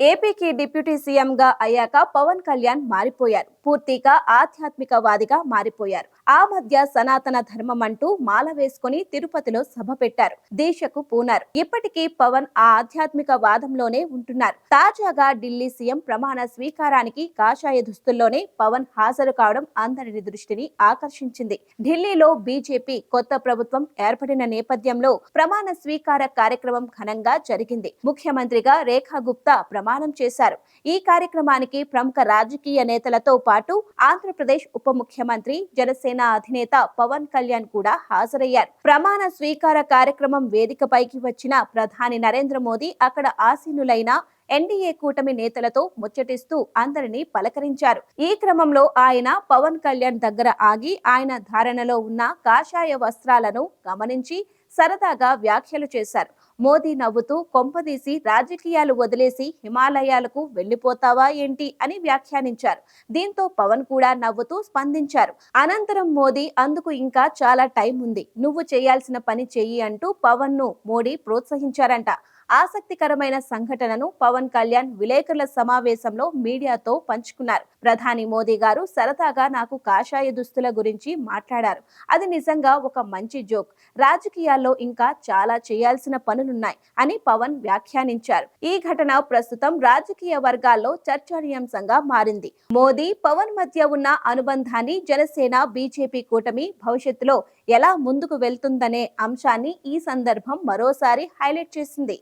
ఏపీకి డిప్యూటీ సీఎంగా అయ్యాక పవన్ కళ్యాణ్ మారిపోయారు. పూర్తిగా ఆధ్యాత్మికవాదిగా మారిపోయారు. ఆ మధ్య సనాతన ధర్మం అంటూ మాల వేసుకుని తిరుపతిలో సభ పెట్టారు. దీక్షకు పూనారు. ఇప్పటికీ పవన్ ఆ ఆధ్యాత్మిక వాదంలోనే ఉంటున్నారు. తాజాగా ఢిల్లీ సీఎం ప్రమాణ స్వీకారానికి కాషాయ దుస్తుల్లోనే పవన్ హాజరు కావడం అందరి దృష్టిని ఆకర్షించింది. ఢిల్లీలో బీజేపీ కొత్త ప్రభుత్వం ఏర్పడిన నేపథ్యంలో ప్రమాణ స్వీకార కార్యక్రమం ఘనంగా జరిగింది. ముఖ్యమంత్రిగా రేఖా గుప్తా చేశారు. ఈ కార్యక్రమానికి ప్రముఖ రాజకీయ నేతలతో పాటు ఆంధ్రప్రదేశ్ ఉప ముఖ్యమంత్రి జనసేన అధినేత పవన్ కళ్యాణ్ కూడా హాజరయ్యారు. ప్రమాణ స్వీకార కార్యక్రమం వేదికపైకి వచ్చిన ప్రధాని నరేంద్ర మోదీ అక్కడ ఆసీనులైన ఎన్డీఏ కూటమి నేతలతో ముచ్చటిస్తూ అందరినీ పలకరించారు. ఈ క్రమంలో ఆయన పవన్ కళ్యాణ్ దగ్గర ఆగి ఆయన ధారణలో ఉన్న కాషాయ వస్త్రాలను గమనించి సరదాగా వ్యాఖ్యలు చేశారు. మోదీ నవ్వుతూ కొంపదీసి రాజకీయాలు వదిలేసి హిమాలయాలకు వెళ్ళిపోతావా ఏంటి అని వ్యాఖ్యానించారు. దీంతో పవన్ కూడా నవ్వుతూ స్పందించారు. అనంతరం మోదీ అందుకు ఇంకా చాలా టైం ఉంది. నువ్వు చేయాల్సిన పని చెయ్యి అంటూ పవన్ను మోడీ ప్రోత్సహించారంట. ఆసక్తికరమైన సంఘటనను పవన్ కళ్యాణ్ విలేకరుల సమావేశంలో మీడియాతో పంచుకున్నారు. ప్రధాని మోదీ గారు సరదాగా నాకు కాషాయ దుస్తుల గురించి మాట్లాడారు. అది నిజంగా ఒక మంచి జోక్. రాజకీయాల్లో ఇంకా చాలా చేయాల్సిన పనులున్నాయి అని పవన్ వ్యాఖ్యానించారు. ఈ ఘటన ప్రస్తుతం రాజకీయ వర్గాల్లో చర్చనీయాంశంగా మారింది. మోదీ పవన్ మధ్య ఉన్న అనుబంధాన్ని జనసేన బీజేపీ కూటమి భవిష్యత్తులో ఎలా ముందుకు వెళ్తుందనే అంశాన్ని ఈ సందర్భం మరోసారి హైలైట్ చేసింది.